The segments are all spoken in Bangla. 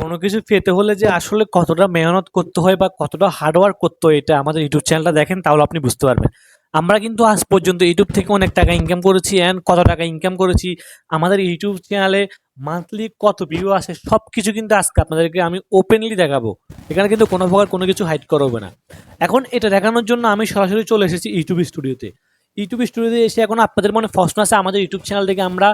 কোনো কিছু পেতে হলে যে আসলে কতটা মেহনত করতে হয় বা কতটা হার্ডওয়ার্ক করতে হয় এটা আমাদের ইউটিউব চ্যানেলটা দেখেন, তাহলে আপনি বুঝতে পারবেন। আমরা কিন্তু আজ পর্যন্ত ইউটিউব থেকে অনেক টাকা ইনকাম করেছি অ্যান্ড কত টাকা ইনকাম করেছি, আমাদের ইউটিউব চ্যানেলে মান্থলি কত ভিউ আসে সব কিছু কিন্তু আজকে আপনাদেরকে আমি ওপেনলি দেখাবো। এখানে কিন্তু কোনো প্রকার কোনো কিছু হাইড করা হবে না। এখন এটা দেখানোর জন্য আমি সরাসরি চলে এসেছি ইউটিউব স্টুডিওতে ইউটিউব স্টুডিওতে এসে এখন আপনাদের মনে প্রশ্ন আছে, আমাদের ইউটিউব চ্যানেল থেকে আমরা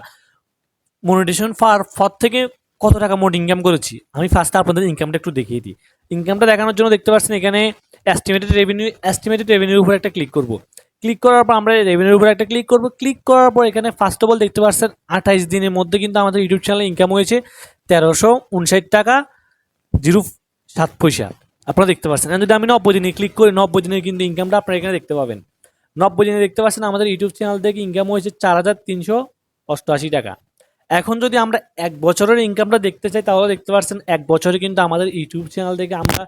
মনিটেশন ফার ফর থেকে কত টাকা মোট ইনকাম করেছি? আমি ফার্স্টে আপনাদের ইনকামটা একটু দেখিয়ে দিই। ইনকামটা দেখানোর জন্য দেখতে পাচ্ছেন এখানে অ্যাস্টিমেটেড রেভিনিউ এস্টিমেটেড রেভিনিউর উপর একটা ক্লিক করব। ক্লিক করার পর আমরা রেভিনিউর উপর একটা ক্লিক করব। ক্লিক করার পর এখানে ফার্স্ট অফ অল দেখতে পাচ্ছেন আঠাইশ দিনের মধ্যে কিন্তু আমাদের ইউটিউব চ্যানেলে ইনকাম হয়েছে তেরোশো উনষাট টাকা, জিরো সাত পয়সা। আপনারা দেখতে পাচ্ছেন। যদি আমি নব্বই দিনে ক্লিক করি, নব্বই দিনের কিন্তু ইনকামটা আপনারা এখানে দেখতে পাবেন। নব্বই দিনে দেখতে পাচ্ছেন আমাদের ইউটিউব চ্যানেল থেকে ইনকাম হয়েছে চার হাজার তিনশো অষ্টআশি টাকা। এখন যদি আমরা এক বছরের ইনকামটা দেখতে চাই, তাহলে দেখতে পাচ্ছেন এক বছরে কিন্তু আমাদের ইউটিউব চ্যানেল থেকে আমরা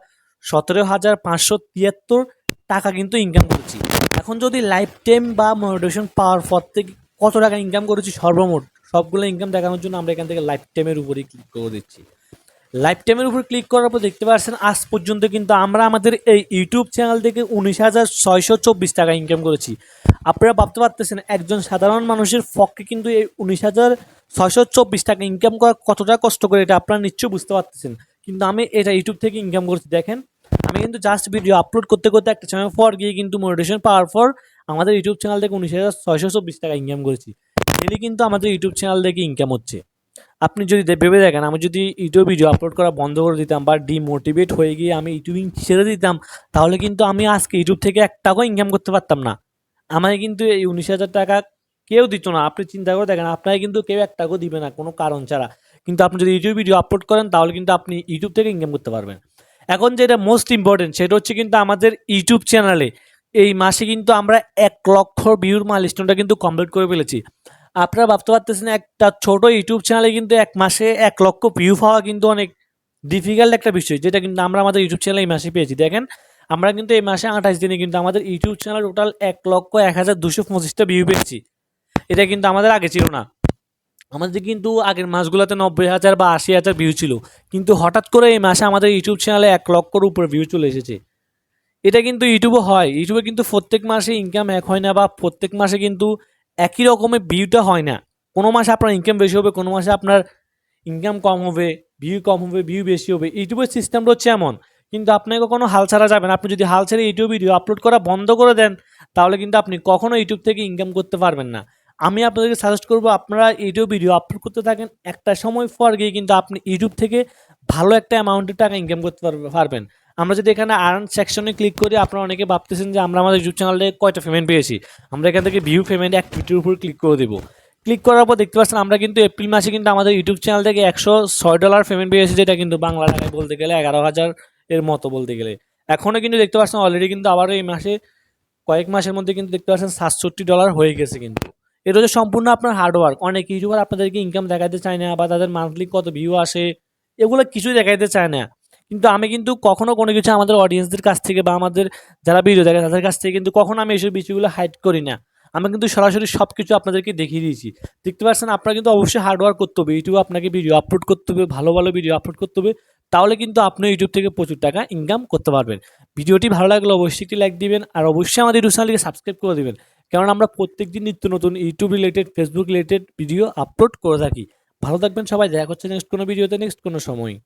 সতেরো হাজার পাঁচশো তিয়াত্তর টাকা কিন্তু ইনকাম করছি। এখন যদি লাইফ টাইম বা মোটিভেশন পাওয়ার পর থেকে কত টাকা ইনকাম করেছি সর্বমোট, সবগুলো ইনকাম দেখানোর জন্য আমরা এখান থেকে লাইফ টাইমের উপরেই ক্লিক করে দিচ্ছি। লাইফ টাইমের উপর ক্লিক করার পর দেখতে পাচ্ছেন, আজ পর্যন্ত কিন্তু আমরা আমাদের এই ইউটিউব চ্যানেল থেকে উনিশ হাজার ছয়শো চব্বিশ টাকা ইনকাম করেছি। আপনারা ভাবতে পারতেছেন, একজন সাধারণ মানুষের পক্ষে কিন্তু এই উনিশ হাজার ছয়শো চব্বিশ টাকা ইনকাম করা কতটা কষ্ট করে, এটা আপনারা নিশ্চয়ই বুঝতে পারতেছেন। কিন্তু আমি এটা ইউটিউব থেকে ইনকাম করছি, দেখেন। আমি কিন্তু জাস্ট ভিডিও আপলোড করতে করতে একটা সময় পর গিয়ে কিন্তু মোটিভেশন পাওয়ার পর আমাদের ইউটিউব চ্যানেল থেকে উনিশ হাজার ছয়শো চব্বিশ টাকা ইনকাম করেছি। ডেলি কিন্তু আমাদের ইউটিউব চ্যানেল থেকে ইনকাম হচ্ছে। আপনি যদি ভেবে দেখেন, আমি যদি ইউটিউব ভিডিও আপলোড করা বন্ধ করে দিতাম বা ডিমোটিভেট হয়ে গিয়ে আমি ইউটিউবিং ছেড়ে দিতাম, তাহলে কিন্তু আমি আজকে ইউটিউব থেকে এক টাকাও ইনকাম করতে পারতাম না। আমাকে কিন্তু এই উনিশ হাজার টাকা কেউ দিত না। আপনি চিন্তা করে দেখেন, আপনাকে কিন্তু কেউ এক টাকাও দিবে না, কোনো কারণ ছাড়া। কিন্তু আপনি যদি ইউটিউব ভিডিও আপলোড করেন, তাহলে কিন্তু আপনি ইউটিউব থেকে ইনকাম করতে পারবেন। এখন যেটা মোস্ট ইম্পর্টেন্ট সেটা হচ্ছে কিন্তু আমাদের ইউটিউব চ্যানেলে এই মাসে কিন্তু আমরা এক লক্ষ ভিউর মাইলস্টোনটা কিন্তু কমপ্লিট করে ফেলেছি। আপনারা ভাবতে পারতেছেন একটা ছোট ইউটিউব চ্যানেলে কিন্তু এক মাসে এক লক্ষ ভিউ পাওয়া কিন্তু অনেক ডিফিকাল্ট একটা বিষয়, যেটা কিন্তু আমরা আমাদের ইউটিউব চ্যানেলে এই মাসে পেয়েছি। দেখেন, আমরা কিন্তু এই মাসে আঠাশ দিনে কিন্তু আমাদের ইউটিউব চ্যানেল টোটাল এক লক্ষ এক হাজার দুশো পঁচিশটা ভিউ পেয়েছি। এটা কিন্তু আমাদের আগে ছিল না। আমাদের কিন্তু আগের মাসগুলোতে নব্বই হাজার বা আশি হাজার ভিউ ছিল। কিন্তু হঠাৎ করে এই মাসে আমাদের ইউটিউব চ্যানেলে এক লক্ষর উপরে ভিউ চলে এসেছে। এটা কিন্তু ইউটিউবে হয়। ইউটিউবে কিন্তু প্রত্যেক মাসে ইনকাম এক হয় না বা প্রত্যেক মাসে কিন্তু একই রকমের ভিউটা হয় না। কোনো মাসে আপনার ইনকাম বেশি হবে, কোনো মাসে আপনার ইনকাম কম হবে ভিউ কম হবে ভিউ বেশি হবে। ইউটিউবের সিস্টেমটা হচ্ছে এমন। কিন্তু আপনাকে কখনো হাল ছাড়া যাবেন আপনি যদি হাল ছেড়ে ইউটিউব ভিডিও আপলোড করা বন্ধ করে দেন, তাহলে কিন্তু আপনি কখনো ইউটিউব থেকে ইনকাম করতে পারবেন না। আমি আপনাদেরকে সাজেস্ট করব, আপনারা ইউটিউব ভিডিও আপলোড করতে থাকেন একটা সময় পর গিয়ে কিন্তু আপনি ইউটিউব থেকে ভালো একটা অ্যামাউন্টের টাকা ইনকাম করতে পারবে- পারবেন। আমরা যদি এখানে আর্ন সেকশনে ক্লিক করি, আপনারা অনেকে ভাবতেছেন যে আমরা আমাদের ইউটিউব চ্যানেলে কয়টা পেমেন্ট পেয়েছি। আমরা এখান থেকে ভিউ পেমেন্ট অ্যাক্টিভিটির উপর ক্লিক করে দেবো। ক্লিক করার পর দেখতে পাচ্ছেন, আমরা কিন্তু এপ্রিল মাসে কিন্তু আমাদের ইউটিউব চ্যানেল থেকে একশো ছয় ডলার পেমেন্ট পেয়েছি, যেটা কিন্তু বাংলা টাকায় বলতে গেলে এগারো হাজার এর মতো বলতে গেলে। এখনও কিন্তু দেখতে পাচ্ছেন অলরেডি কিন্তু আবারও এই মাসে, কয়েক মাসের মধ্যে কিন্তু দেখতে পাচ্ছেন সাতষট্টি ডলার হয়ে গেছে কিন্তু। এটা হচ্ছে সম্পূর্ণ আপনার হার্ডওয়ার্ক অনেক ইউটিউবার আপনাদেরকে ইনকাম দেখাতে চায় না বা তাদের মান্থলি কত ভিউ আসে, এগুলো কিছুই দেখাইতে চায় না। কিন্তু আমি কিন্তু কখনও কোনো কিছু আমাদের অডিয়েন্সদের কাছ থেকে বা আমাদের যারা ভিডিও দেখে তাদের কাছ থেকে কিন্তু কখনো আমি এইসব বিষয়গুলো হাইড করি না। আমি কিন্তু সরাসরি সব কিছু আপনাদেরকে দেখিয়ে দিয়েছি। দেখতে পাচ্ছেন, আপনারা কিন্তু অবশ্যই হার্ডওয়ার্ক করতে হবে। ইউটিউবে আপনাকে ভিডিও আপলোড করতে হবে, ভালো ভালো ভিডিও আপলোড করতে হবে। তাহলে কিন্তু আপনি ইউটিউব থেকে প্রচুর টাকা ইনকাম করতে পারবেন। ভিডিওটি ভালো লাগলে অবশ্যই একটি লাইক দিবেন আর অবশ্যই আমাদের ইউটিউব চ্যানেলকে সাবস্ক্রাইব করে দেবেন। কারণ আমরা প্রত্যেক দিন নিত্য নতুন YouTube related Facebook related video upload করে থাকি। ভালো থাকবেন সবাই। দেখা হচ্ছে নেক্সট কোনো ভিডিওতে নেক্সট কোনো সময়।